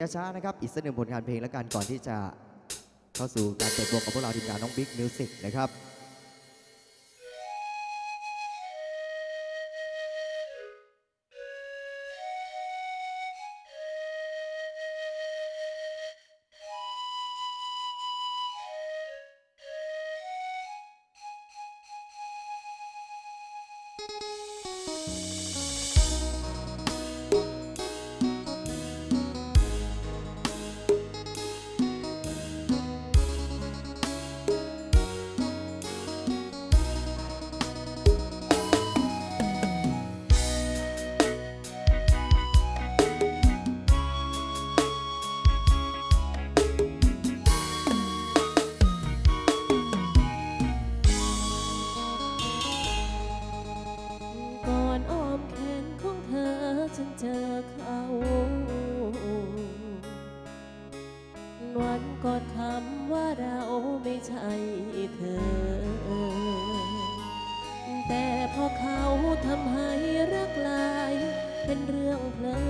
ช้าๆนะครับ อีกสักหนึ่งผลงานเพลงแล้วกันก่อนที่จะเข้าสู่การเปิดวงกับพวกเราทีมงานน้องบิ๊กมิวสิกนะครับ เขาวันกอดคำว่าเราไม่ใช่เธอ แต่พอเขาทำให้รักลาย เป็นเรื่องเพลอ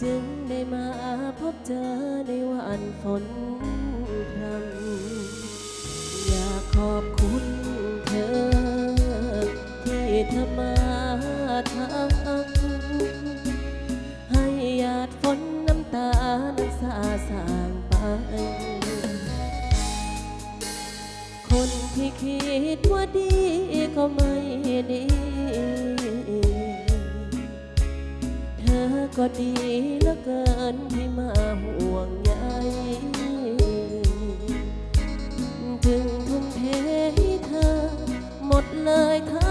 จึงได้มาพบเจอในวันฝนพรำ คนที่คิดว่าดีก็ไม่ดี เธอก็ดีเหลือเกินที่มาห่วงใยถึงทุ่มเทให้เธอ หมดเลยทั้ง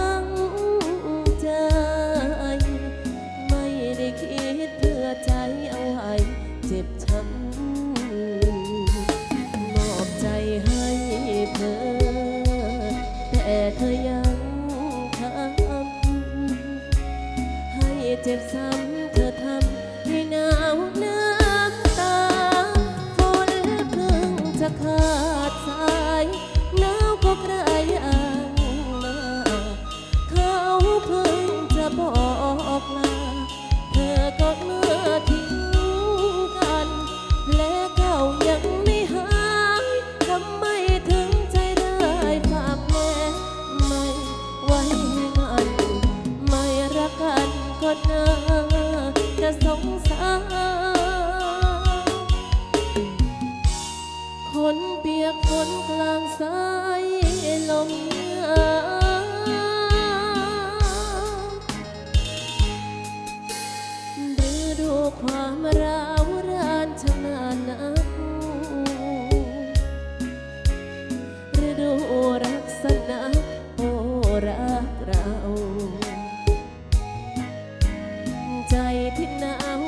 เจ็บซ้ำ ก็น่าจะสงสาร คนเปียกฝนกลางสายลมหนาวฤดูความร้าวรานชำนาญนักฤดูรักษณะโอรักเรา ใจที่หนาว